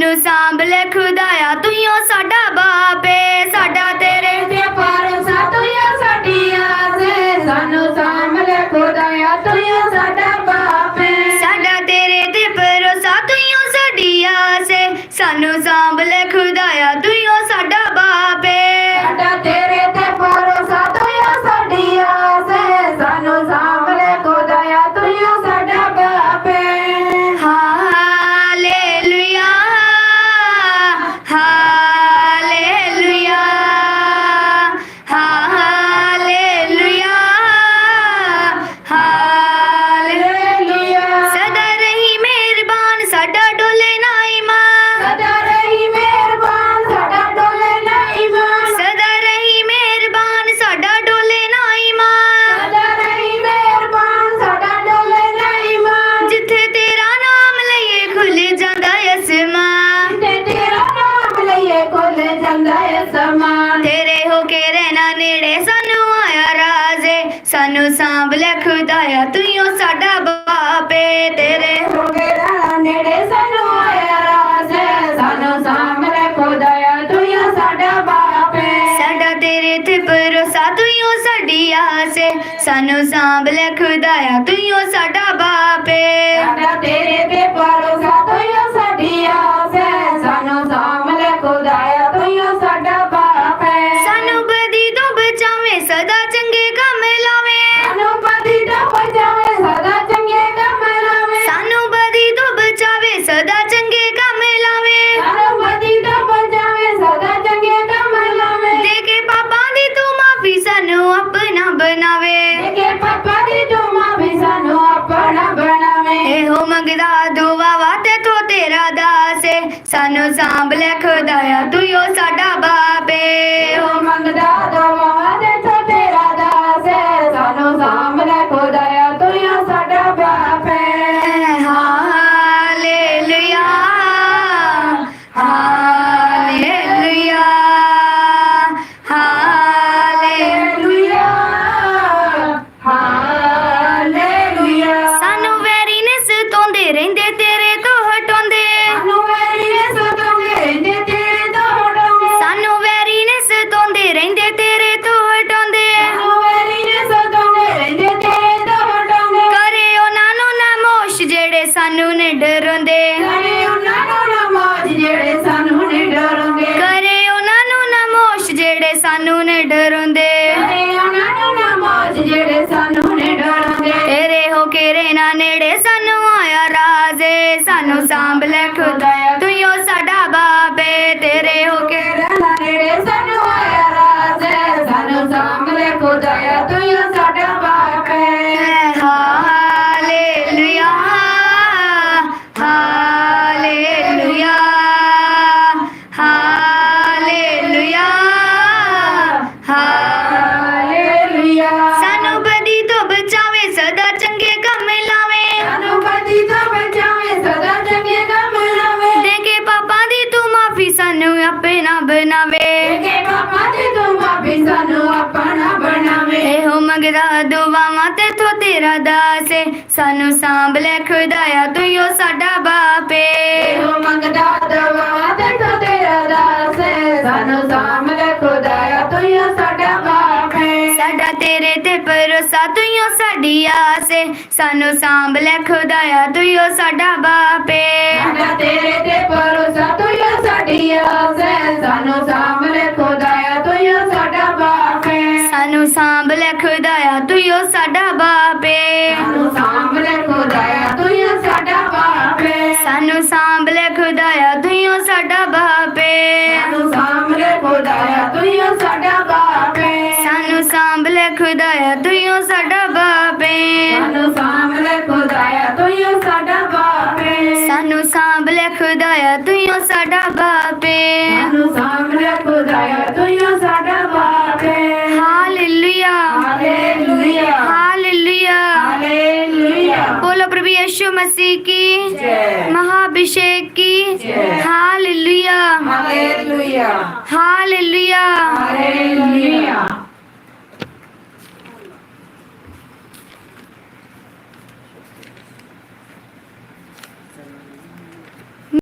ਸਾਨੂੰ ਸਾਂਭ ਲੈ ਖੁਦਾ ਸਾਨੂੰ ਸਾਂਭ ਲੈ ਖੁਦਾਇਆ ਤੂੰ ਹੀ ਓ ਸਾਡਾ ਬਾਪ ਤੇਰੇ। ਹੋ ਕੇ ਰਹਿਣਾ ਨੇੜੇ ਸਾਨੂੰ ਆਇਆ ਰਾਸ ਸਾਨੂੰ ਸਾਹਮਣੇ ਖੁਦਾਇਆ ਤੂੰ ਹੀ ਆ ਸਾਡਾ ਬਾਪ ਸਾਡਾ ਤੇਰੇ ਤੇ ਭਰੋਸਾ ਤੂੰ ਹੀ ਓ ਸਾਡੀ ਆਸ ਸਾਨੂੰ ਸਾਂਭ ਲੈ ਖੁਦਾਇਆ ਤੂੰ ਹੀ ਓ ਸਾਡਾ ਬਾਪ ਸਾਡਾ ਤੇਰੇ ਤੇ ਭਰੋਸਾ ਸਾਨੂੰ ਆਪਣਾ ਬਣਾਵੇ। ਕਿ ਪਾਪਾ ਦੀ ਦੁਆ ਵੀ ਸਾਨੂੰ ਆਪਣਾ ਬਣਾਵੇ। ਇਹੋ ਮੰਗਦਾ ਦੁਆਵਾ ਤੇ ਤੋ ਤੇਰਾ ਦਾਸ ਏ। ਸਾਨੂੰ ਸਾਂਭ ਲੈ ਖੁਦਾਇਆ ਤੂੰ ਓ ਸਾਡਾ ਬਾਪ ਏ। ਉਹ ਮੰਗਦਾ ਦੁਆ ਦੇ ਤੋ ਸਾਨੂੰ ਸਾਂਭ ਲੈ ਖੁਦਾਇਆ ਤੂੰ ਹੀ ਓ ਸਾਡਾ ਬਾਪ ਤੇਰੇ ਹੋ ਕੇ ਰਹਿਣਾ ਨੇੜੇ। ਸਾਨੂੰ ਆਇਆ ਰਾਜ ਹੈ, ਸਾਨੂੰ ਸਾਹਮਣੇ ਖੁਦਾਇਆ ਤੂੰ ਹੀ ਸਾਡਾ ਬਾਪ ਮਾਫੀ ਸਾਨੂੰ ਆਪਣਾ ਬਣਾਵੇ। ਇਹੋ ਮੰਗਦਾ ਦੁਆਵਾਂ ਤੇ ਤੋ ਤੇਰਾ ਦਾਸ ਏ। ਸਾਨੂੰ ਸਾਂਭ ਲੈ ਖੁਦਾਇਆ ਤੂੰ ਹੀ ਓ ਸਾਡਾ ਬਾਪ ਏ। ਉਹ ਮੰਗਦਾ ਦਵਾ ਤੇ ਤੋ ਤੇਰਾ ਦਾਸ ਹੈ, ਸਾਨੂੰ ਸਾਹਮਣੇ ਖੁਦਾਇਆ ਤੂੰ ਹੀ ਸਾਡਾ ਬਾਪ ਹੈ ਸਾਡਾ ਤੇਰੇ ਤੇ ਭਰੋਸਾ ਤੂੰ ਹੀ ਓ ਸਾਡੀ ਆਸ ਏ। ਸਾਨੂੰ ਸਾਂਭ ਲੈ ਖੁਦਾਇਆ ਤੂੰ ਹੀ ਓ ਸਾਡਾ ਬਾਪ ਏ। ਸਾਡਾ ਤੇਰੇ ਤੇ ਭਰੋਸਾ ਤੂੰ ਹੀ ਆ ਸਾਡੀ ਆਸ ਹੈ ਸਾਨੂੰ ਸਾਹਮਣੇ ਖੁਦਾਇਆ ਸਾਂਭ ਲੈ ਖੁਦਾਇਆ ਤੂੰ ਹੀ ਓ ਸਾਡਾ ਬਾਪ। ਸਾਨੂੰ ਸਾਹਮਣੇ ਖੁਦਾਇਆ ਤੂੰ ਹੀ ਆ ਸਾਡਾ ਬਾਪ। ਸਾਨੂੰ ਸਾਂਭ ਲੈ ਖੁਦਾਇਆ ਤੂੰ ਹੀ ਓ ਸਾਡਾ ਬਾਪ। ਸਾਨੂੰ ਸਾਹਮਣੇ ਖੁਦਾਇਆ ਤੂੰ ਹੀ ਆ ਸਾਡਾ ਬਾਪ। ਸਾਨੂੰ ਸਾਂਭ ਲੈ ਖੁਦਾਇਆ ਤੂੰ ਹੀ ਓ ਸਾਡਾ ਬਾਪ। ਸਾਨੂੰ ਸਾਹਮਣੇ ਖੁਦਾਇਆ ਤੂੰ ਸਾਡਾ ਬਾਪ। ਸਾਨੂੰ ਖੁਦਾਇਆ ਸਾਡਾ ਬਾਪ। ਸਾਨੂੰ बोलो प्रभु यीशु मसीह की महाभिषेक की हालेलुया हालेलुया हालेलुया